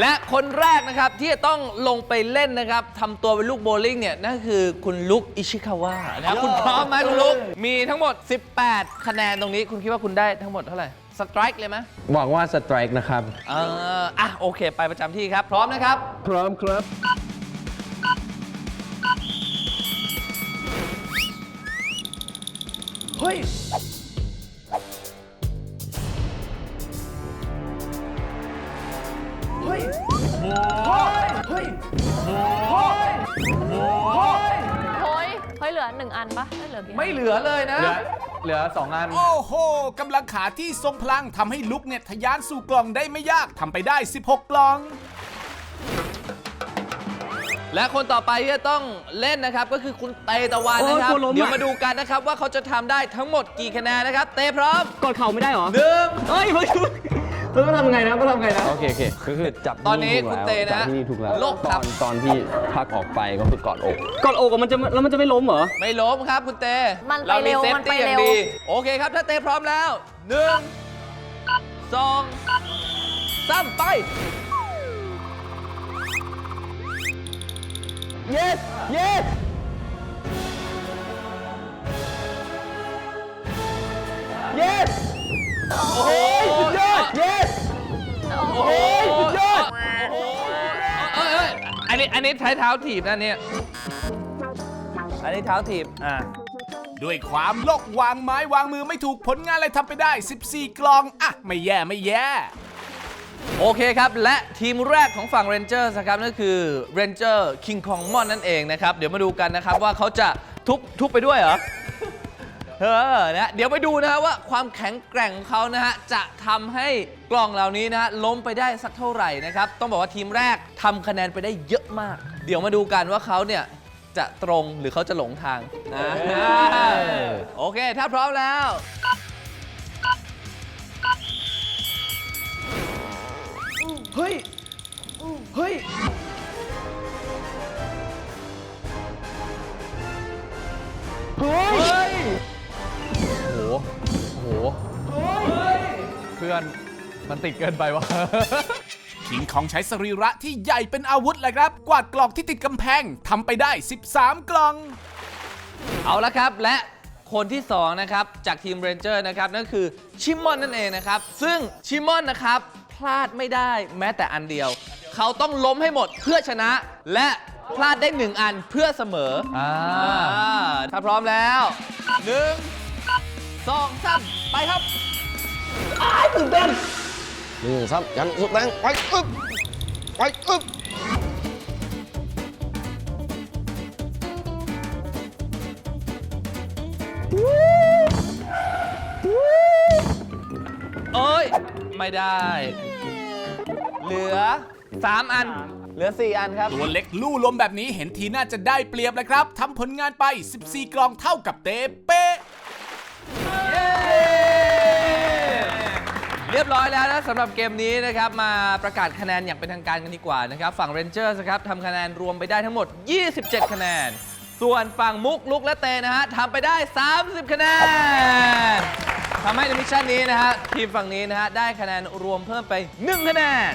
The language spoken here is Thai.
และคนแรกนะครับที่จะต้องลงไปเล่นนะครับทำตัวเป็นลูกโบว์ลิ่งเนี่ยนั่นคือคุณลุกอิชิคาวะนะครับคุณพร้อมไหมคุณลุกมีทั้งหมด 18 คะแนนตรงนี้คุณคิดว่าคุณได้ทั้งหมดเท่าไหร่สไตร์เลยไหมบอกว่าสไตรค์นะครับเอออะโอเค ไปประจำที่ครับ พร้อมนะครับ พร้อมครับ เฮ้ย เฮ้ยโอ้ยเฮ้ยเหลือหนึ่งอันปะเอ้ยเหลือกี่อัน ไม่เหลือเลยนะ เหลือเหลือสองอัน โอ้โหกำลังขาที่ทรงพลังทำให้ลุกเนี่ยทะยานสู่กล่องได้ไม่ยากทำไปได้ 16 กล่อง และคนต่อไปที่จะต้องเล่นนะครับ ก็คือคุณเตตะวันนะครับกลัวล้มอะ เดี๋ยวมาดูกันนะครับว่าเขาจะทำได้ทั้งหมดกี่คะแนนนะครับ เตพร้อมกดเข่าไม่ได้เหรอหนึ่งเฮ้ ยเพิ่งเพิ่งต้องทำไงนะต้องทำไงนะ โอเคโอเคก็คือจับตอนนี้ถูกคุณแล้วเตนะจับที่นี่ถูกแล้วโลกตครัอบ นตอนที่พักออกไปก็คือกอดอก กดอกอะมันจะแล้วมันจะไม่ล้มเหรอ ไม่ล้มครับคุณเตมันไปเรามีเร็วเซฟมันไปตี้อย่างเร็วดี โอเคครับ ถ้าเตพร้อมแล้วหนึ่งสองสามไป yes yes yes โอ้โห อ้ยอันนี้อันนี้ใช้เท้าถีบนะเนี่ยอันนี้เท้าถีบอ่าด้วยความโลกวางไม้วางมือไม่ถูกผลงานเลยทำไปได้ 14 กล่องอะไม่แย่ไม่แย่ โอเคครับ และทีมแรกของฝั่ง Rangers นะครับนั่นคือ Ranger King Kong Mon นั่นเองนะครับ เดี๋ยวมาดูกันนะครับว่าเขาจะทุบทุบไปด้วยเหรอ เออนะเดี๋ยวไปดูนะฮะว่าความแข็งแกร่งของเขานะฮะจะทำให้กล่องเหล่านี้นะฮะล้มไปได้สักเท่าไหร่นะครับ ต้องบอกว่าทีมแรกทำคะแนนไปได้เยอะมาก เดี๋ยวมาดูกันว่าเขาเนี่ยจะตรงหรือเขาจะหลงทางนะโอเค ถ้าพร้อมแล้ว เฮ้ย เฮ้ย เฮ้ยเฮ้ย โอ้โหโอ้โห เพื่อนมันติดเกินไปวะคิงของใช้สรีระที่ใหญ่เป็นอาวุธเลยครับ กวาดกล่องที่ติดกำแพงทำไปได้ 13 กล่อง เอาละครับและคนที่ 2 นะครับ จากทีมเรนเจอร์นะครับ นั่นคือชิมอนนั่นเองนะครับ ซึ่งชิมอนนะครับ พลาดไม่ได้แม้แต่อันเดียว เขาต้องล้มให้หมดเพื่อชนะ และพลาดได้หนึ่งอันเพื่อเสมออ่าอ่าถ้าพร้อมแล้วหนึ่ง สองสามไปครับหนึ่งสามยันสุดแรงไปอึ๊บไปอึ๊บเอ้ย ไม่ได้ เหลือ 3 อัน เหลือ 4 อันครับ ตัวเล็กลู่ลมแบบนี้เห็นทีน่าจะได้เปรียบเลยครับทำผลงานไป 14 กล่องเท่ากับเตเป๊ะ รียบร้อยแล้วนะสำหรับเกมนี้นะครับมาประกาศคะแนนอย่างเป็นทางการกันดีกว่านะครับฝั่ง Rangers นะครับทำคะแนนรวมไปได้ทั้งหมด 27 คะแนน ส่วนฝั่งมุกลุกและเตนะฮะทำไปได้ 30 คะแนนทำให้ในมิชชั่นนี้นะฮะทีมฝั่งนี้นะฮะได้คะแนนรวมเพิ่มไป 1 คะแนน